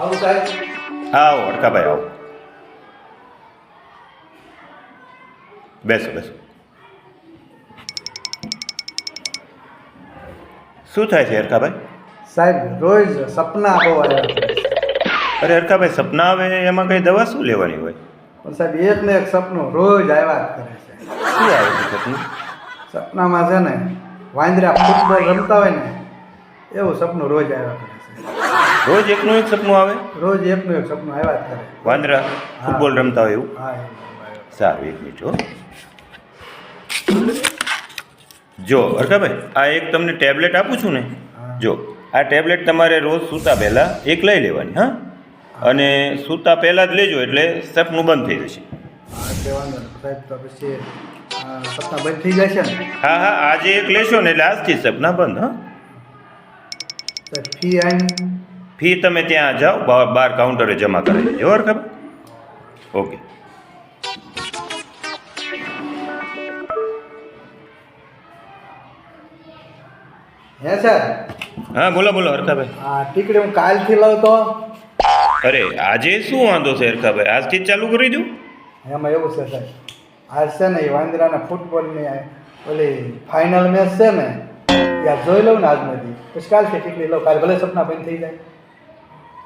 આવું સાહેબ. આવો હરખાભાઈ આવો. બેસો બેસો. શું થાય છે હરકાભાઈ સાહેબ રોજ સપના બહુ આવ્યા અરે હરકાભાઈ સપના આવે એમાં કઈ દવા શું લેવાની હોય? પણ સાહેબ એક ને એક સપનું રોજ આવ્યા કરે છે. શું આવે છે સપનું? સપનામાં છે ને વાંદરા ફૂટબોલ રમતા હોય ને એવું સપનું રોજ આવ્યા કરે છે. રોજ એકનું એક સપનું આવે? રોજ એકનું એક સપનું આવ્યા જ કરે. વાંદરા ફૂટબોલ રમતા હોય એવું? હા સારું એક મિનિટ હો. જો હરખાભાઈ આ એક તમને ટેબ્લેટ આપું છું ને? જો આ ટેબ્લેટ તમારે રોજ સૂતા પહેલાં એક લઈ લેવાની હા? અને સૂતા પહેલાં જ લેજો એટલે સપનું બંધ થઈ જશે. સપના બંધ થઈ જશે ને? હા હા આજે એક લેશો ને એટલે આજથી સપના બંધ હા? ફી આની? ફી તમે ત્યાં જાઓ બાર કાઉન્ટરે જમા કરાવી દેજો. ખબર ઓકે. હે સર? હા બોલો બોલો હરખાભાઈ હા ટીકડી હું કાલથી લઉં તો? અરે આજે શું વાંધો છે હરખાભાઈ આજથી જ ચાલુ કરી દઉં? એમાં એવું છે સાહેબ. આજ છે ને એ વાંદરાના ફૂટબોલની ઓલી ફાઇનલ મેચ છે ને ત્યાં જોઈ લઉં ને આજમાંથી. પછી કાલથી ટીકડી લઉં. કાલે ભલે સપના બંધ થઈ જાય.